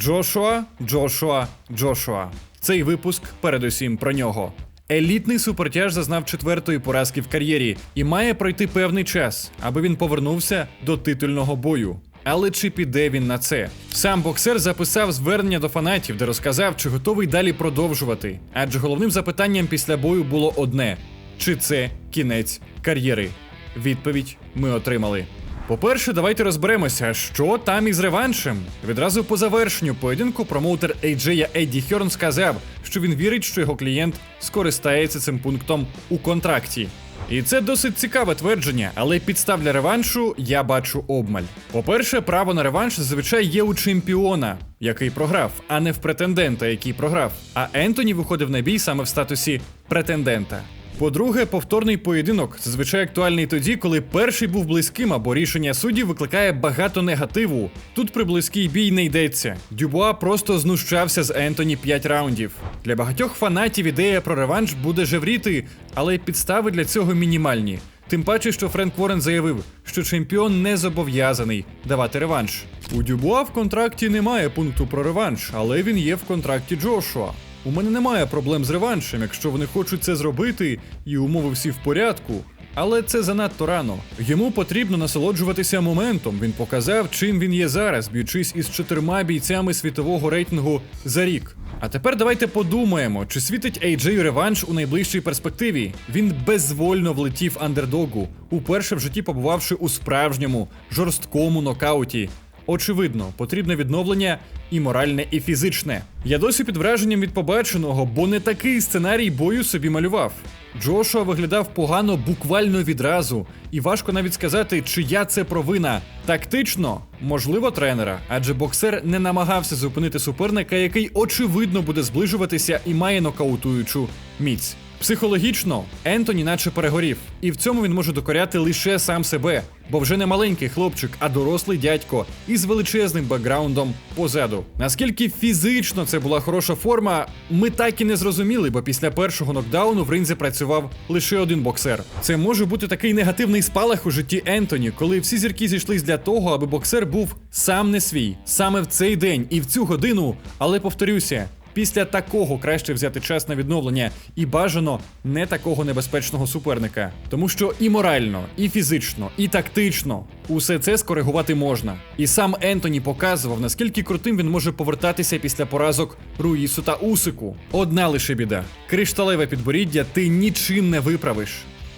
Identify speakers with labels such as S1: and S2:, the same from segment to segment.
S1: Джошуа, Джошуа, Джошуа. Цей випуск передусім про нього. Елітний супертяж зазнав четвертої поразки в кар'єрі і має пройти певний час, аби він повернувся до титульного бою. Але чи піде він на це? Сам боксер записав звернення до фанатів, де розказав, чи готовий далі продовжувати. Адже головним запитанням після бою було одне: чи це кінець кар'єри? Відповідь ми отримали. По-перше, давайте розберемося, що там із реваншем. Відразу по завершенню поєдинку промоутер AJ Едді Хьорн сказав, що він вірить, що його клієнт скористається цим пунктом у контракті. І це досить цікаве твердження, але підстав для реваншу я бачу обмаль. По-перше, право на реванш зазвичай є у чемпіона, який програв, а не в претендента, який програв. А Ентоні виходив на бій саме в статусі претендента. По-друге, повторний поєдинок зазвичай актуальний тоді, коли перший був близьким або рішення суддів викликає багато негативу. Тут при близький бій не йдеться. Дюбуа просто знущався з Ентоні 5 раундів. Для багатьох фанатів ідея про реванш буде жевріти, але підстави для цього мінімальні. Тим паче, що Френк Ворен заявив, що чемпіон не зобов'язаний давати реванш. У Дюбуа в контракті немає пункту про реванш, але він є в контракті Джошуа. У мене немає проблем з реваншем, якщо вони хочуть це зробити, і умови всі в порядку. Але це занадто рано. Йому потрібно насолоджуватися моментом. Він показав, чим він є зараз, б'ючись із чотирма бійцями світового рейтингу за рік. А тепер давайте подумаємо, чи світить AJ реванш у найближчій перспективі. Він безвольно влетів андердогу, уперше в житті побувавши у справжньому жорсткому нокауті. Очевидно, потрібне відновлення і моральне, і фізичне. Я досі під враженням від побаченого, бо не такий сценарій бою собі малював. Джошуа виглядав погано буквально відразу, і важко навіть сказати, чия це провина. Тактично, можливо, тренера, адже боксер не намагався зупинити суперника, який очевидно буде зближуватися і має нокаутуючу міць. Психологічно Ентоні наче перегорів, і в цьому він може докоряти лише сам себе, бо вже не маленький хлопчик, а дорослий дядько із величезним бекграундом позаду. Наскільки фізично це була хороша форма, ми так і не зрозуміли, бо після першого нокдауну в ринзі працював лише один боксер. Це може бути такий негативний спалах у житті Ентоні, коли всі зірки зійшлись для того, аби боксер був сам не свій, саме в цей день і в цю годину. Але повторюся. Після такого краще взяти час на відновлення і бажано не такого небезпечного суперника, тому що і морально, і фізично, і тактично усе це скоригувати можна. І сам Ентоні показував, наскільки крутим він може повертатися після поразок Руїсу та Усику. Одна лише біда: кришталеве підборіддя ти нічим не виправиш.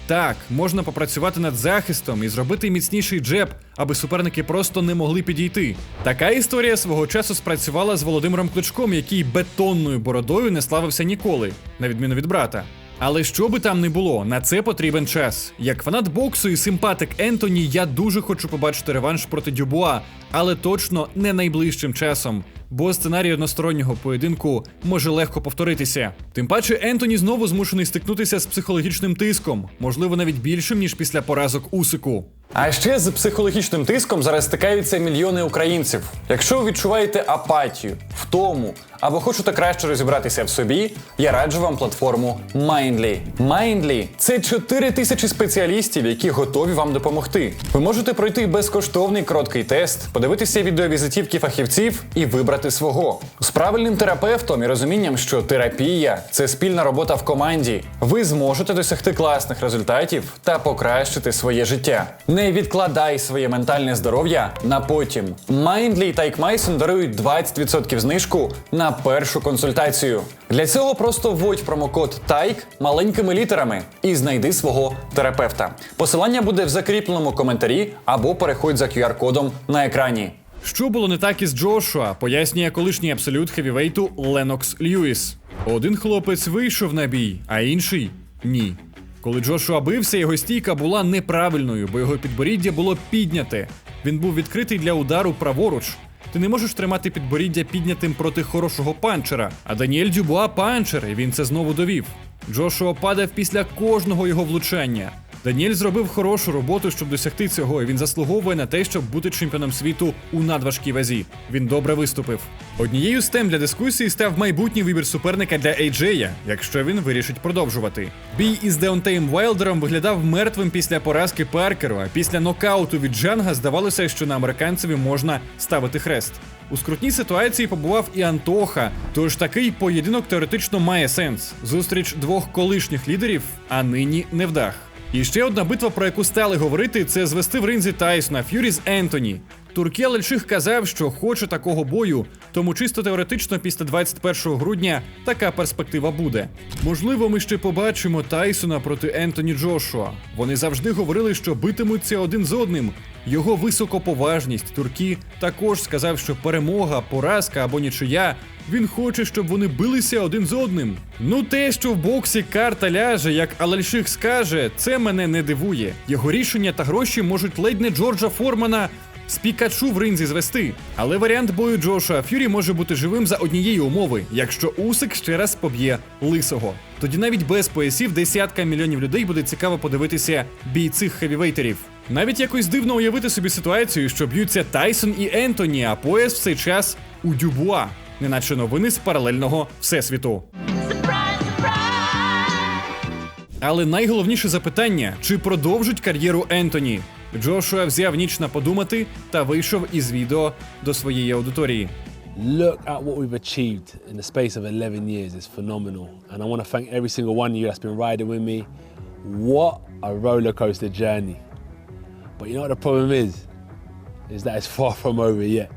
S1: Так, можна попрацювати над захистом і зробити міцніший джеб, аби суперники просто не могли підійти. Така історія свого часу спрацювала з Володимиром Кличком, який бетонною бородою не славився ніколи, на відміну від брата. Але що би там не було, на це потрібен час. Як фанат боксу і симпатик Ентоні, я дуже хочу побачити реванш проти Дюбуа, але точно не найближчим часом. Бо сценарій одностороннього поєдинку може легко повторитися. Тим паче Ентоні знову змушений стикнутися з психологічним тиском, можливо, навіть більшим ніж після поразок Усику.
S2: А ще з психологічним тиском зараз стикаються мільйони українців. Якщо ви відчуваєте апатію, втому або хочете краще розібратися в собі, я раджу вам платформу Mindly. Mindly – це 4 тисячі спеціалістів, які готові вам допомогти. Ви можете пройти безкоштовний короткий тест, подивитися відеовізитівки фахівців і вибрати свого. З правильним терапевтом і розумінням, що терапія це спільна робота в команді. Ви зможете досягти класних результатів та покращити своє життя. Не відкладай своє ментальне здоров'я на потім. Mindly та Ікмайсон дарують 20% знижку на першу консультацію. Для цього просто вводь промокод TAIK маленькими літерами і знайди свого терапевта. Посилання буде в закріпленому коментарі або переходь за QR-кодом на екрані.
S1: Що було не так із Джошуа, пояснює колишній абсолют хевівейту Ленокс Льюіс. Один хлопець вийшов на бій, а інший ні. Коли Джошуа бився, його стійка була неправильною, бо його підборіддя було підняте. Він був відкритий для удару праворуч. Ти не можеш тримати підборіддя піднятим проти хорошого панчера. А Даніель Дюбуа панчер, і він це знову довів. Джошуа падав після кожного його влучання. Даніель зробив хорошу роботу, щоб досягти цього, і він заслуговує на те, щоб бути чемпіоном світу у надважкій вазі. Він добре виступив. Однією з тем для дискусії став майбутній вибір суперника для AJ, якщо він вирішить продовжувати. Бій із Деонтеєм Вайлдером виглядав мертвим після поразки Паркеру, а після нокауту від Джанга здавалося, що на американцеві можна ставити хрест. У скрутній ситуації побував і Антоха, тож такий поєдинок теоретично має сенс. Зустріч двох колишніх лідерів, а нині невдах. І ще одна битва, про яку стали говорити, це звести в ринзі Тайсона Ф'юрі з Ентоні. Туркел Ельших казав, що хоче такого бою, тому чисто теоретично після 21 грудня така перспектива буде. Можливо, ми ще побачимо Тайсона проти Ентоні Джошуа. Вони завжди говорили, що битимуться один з одним. Його високоповажність Туркі також сказав, що перемога, поразка або нічия. Він хоче, щоб вони билися один з одним. Ну, те, що в боксі карта ляже, як Алальших скаже, це мене не дивує. Його рішення та гроші можуть ледь не Джорджа Формана з Пікачу в ринзі звести. Але варіант бою Джоша Ф'юрі може бути живим за однієї умови, якщо Усик ще раз поб'є лисого. Тоді навіть без поясів десятка мільйонів людей буде цікаво подивитися бій цих хевівейтерів. Навіть якось дивно уявити собі ситуацію, що б'ються Тайсон і Ентоні, а пояс в цей час у Дюбуа, неначе новини з паралельного всесвіту. Але найголовніше запитання: чи продовжить кар'єру Ентоні? Джошуа взяв ніч на подумати та вийшов із відео до своєї аудиторії.
S3: look at what we've achieved in the space of 11 years is phenomenal. And I want to thank every single one of you that's been riding with me. What a roller coaster journey. But you know what the problem is? Is that it's far from over yet.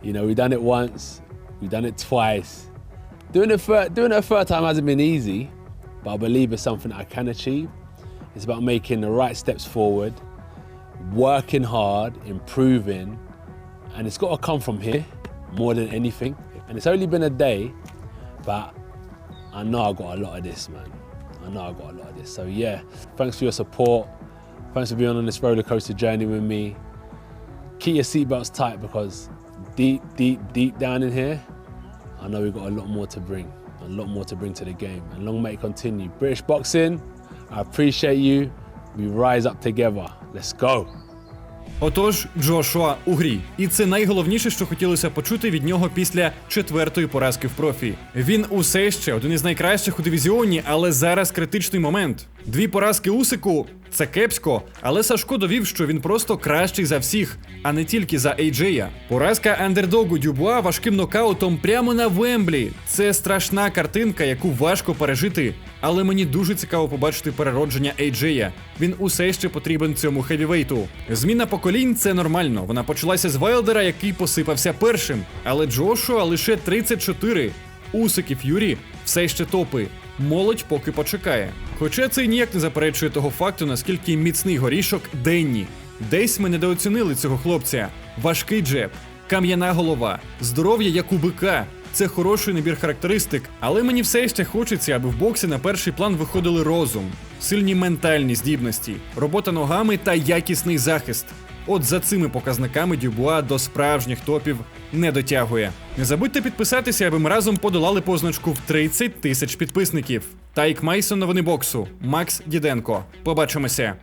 S3: You know, we've done it once, we've done it twice. Doing it, for, doing it a third time hasn't been easy, but I believe it's something I can achieve. It's about making the right steps forward, working hard, improving, and it's got to come from here more than anything. And it's only been a day, but I know I got a lot of this, man. I know I got a lot of this. So yeah, thanks for your support. Thanks for being on this roller coaster journey with me. Keep your seatbelts tight because deep, deep, deep down in here, I know we've got a lot more to bring, a lot more to bring to the game. And long may it continue. British boxing, I appreciate you. We rise up together. Let's go.
S1: Отож, Джошуа у грі. І це найголовніше, що хотілося почути від нього після четвертої поразки в профі. Він усе ще один із найкращих у дивізіоні, але зараз критичний момент. Дві поразки Усику це кепсько, але Сашко довів, що він просто кращий за всіх, а не тільки за Ейджея. Поразка андердогу Дюбуа важким нокаутом прямо на Вемблі. Це страшна картинка, яку важко пережити. Але мені дуже цікаво побачити переродження Ейджея. Він усе ще потрібен цьому хевівейту. Зміна поколінь це нормально. Вона почалася з Вайлдера, який посипався першим. Але Джошуа лише 34. Усик і Ф'юрі все ще топи. Молодь поки почекає. Хоча це ніяк не заперечує того факту, наскільки міцний горішок Денні. Десь ми недооцінили цього хлопця. Важкий джеб, кам'яна голова, здоров'я як у бика. Це хороший набір характеристик, але мені все ще хочеться, аби в боксі на перший план виходили розум, сильні ментальні здібності, робота ногами та якісний захист. От за цими показниками Дюбуа до справжніх топів не дотягує. Не забудьте підписатися, аби ми разом подолали позначку в 30 тисяч підписників. Тайк Майсон новини боксу, Макс Діденко. Побачимося.